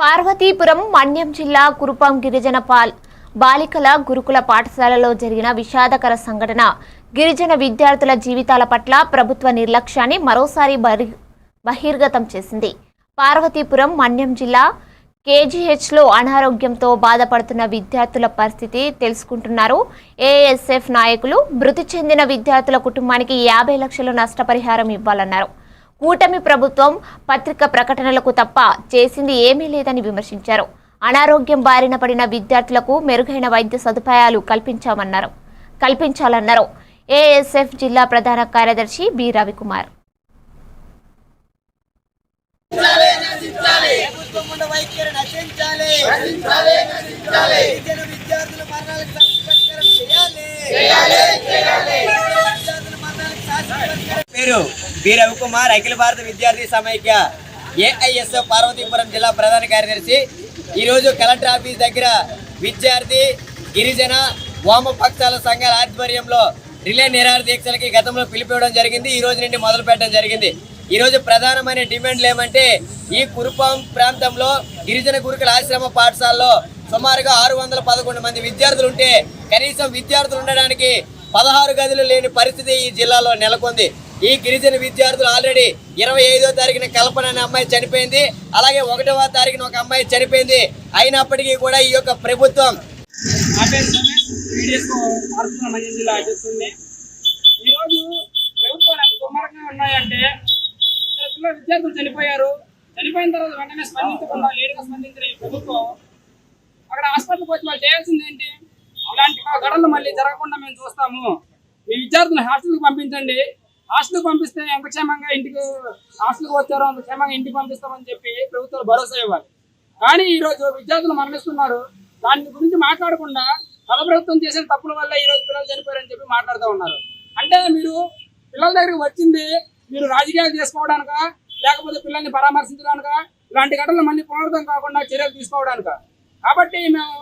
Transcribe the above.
పార్వతీపురం మన్యం జిల్లా కురుపాం గిరిజన పాల్ బాలికల గురుకుల పాఠశాలలో జరిగిన విషాదకర సంఘటన. గిరిజన విద్యార్థుల జీవితాల పట్ల ప్రభుత్వ నిర్లక్ష్యాన్ని మరోసారి బహిర్గతం చేసింది. పార్వతీపురం మన్యం జిల్లా కేజీహెచ్లో అనారోగ్యంతో బాధపడుతున్న విద్యార్థుల పరిస్థితి తెలుసుకుంటున్నారు. ఏఎస్ఎఫ్ నాయకులు మృతి చెందిన విద్యార్థుల కుటుంబానికి యాభై లక్షలు నష్టపరిహారం ఇవ్వాలన్నారు. కూటమి ప్రభుత్వం పత్రిక ప్రకటనలకు తప్ప చేసింది ఏమీ లేదని విమర్శించారు. అనారోగ్యం బారిన పడిన విద్యార్థులకు మెరుగైన వైద్య సదుపాయాలు కల్పించామన్నారు. కల్పించాలన్నారు. ఏఎస్ఎఫ్ జిల్లా ప్రధాన కార్యదర్శి బి రవికుమార్. పేరు బి రవికుమార్ అఖిల భారత విద్యార్థి సమైక్య ఏఐఎస్ఎఫ్ పార్వతీపురం జిల్లా ప్రధాన కార్యదర్శి. ఈరోజు కలెక్టర్ ఆఫీస్ దగ్గర విద్యార్థి గిరిజన వామపక్షాల సంఘాల ఆధ్వర్యంలో రిలే నిరాహార దీక్షలకి గతంలో పిలిపివ్వడం జరిగింది. ఈ రోజు నుండి మొదలు పెట్టడం జరిగింది ఈరోజు ప్రధానమైన డిమాండ్లు ఏమంటే ఈ కురుపాం ప్రాంతంలో గిరిజన గురుకుల ఆశ్రమ పాఠశాలలో సుమారుగా ఆరు వందల పదకొండు మంది విద్యార్థులు ఉంటే కనీసం విద్యార్థులు ఉండడానికి పదహారు గదులు లేని పరిస్థితి ఈ జిల్లాలో నెలకొంది. ఈ గిరిజన విద్యార్థులు ఆల్రెడీ ఇరవై ఐదో తారీఖున కల్పన అనే అమ్మాయి చనిపోయింది. అలాగే ఒకటవ తారీఖున ఒక అమ్మాయి చనిపోయింది. అయినప్పటికీ కూడా ఈ యొక్క ప్రభుత్వం ఈరోజు దుర్మార్గంగా ఉన్నాయంటే పిల్లలు విద్యార్థులు చనిపోయారు. చనిపోయిన తర్వాత వెంటనే స్పందించకుండా లేటుగా స్పందించిన ఈ ప్రభుత్వం అక్కడ హాస్పిటల్కి వచ్చి వాళ్ళు చేయాల్సింది ఏంటి? అలాంటి గడలు మళ్ళీ జరగకుండా మేము చూస్తాము. మీ విద్యార్థులు హాస్టల్కి పంపించండి. హాస్టల్కి పంపిస్తే ఎంత క్షేమంగా ఇంటికి హాస్టల్కి వచ్చారో అంత క్షేమంగా ఇంటికి పంపిస్తామని చెప్పి ప్రభుత్వాలు భరోసా ఇవ్వాలి. కానీ ఈరోజు విద్యార్థులు మరణిస్తున్నారు. దాని గురించి మాట్లాడకుండా గత ప్రభుత్వం చేసిన తప్పుల వల్ల ఈ రోజు పిల్లలు చనిపోయారని చెప్పి మాట్లాడుతూ ఉన్నారు. అంటే మీరు పిల్లల దగ్గరికి వచ్చింది మీరు రాజకీయాలు చేసుకోవడానిక లేకపోతే పిల్లల్ని పరామర్శించడానిక ఇలాంటి ఘటనలు మళ్ళీ పునరుద్ధం కాకుండా చర్యలు తీసుకోవడానిక. కాబట్టి మేము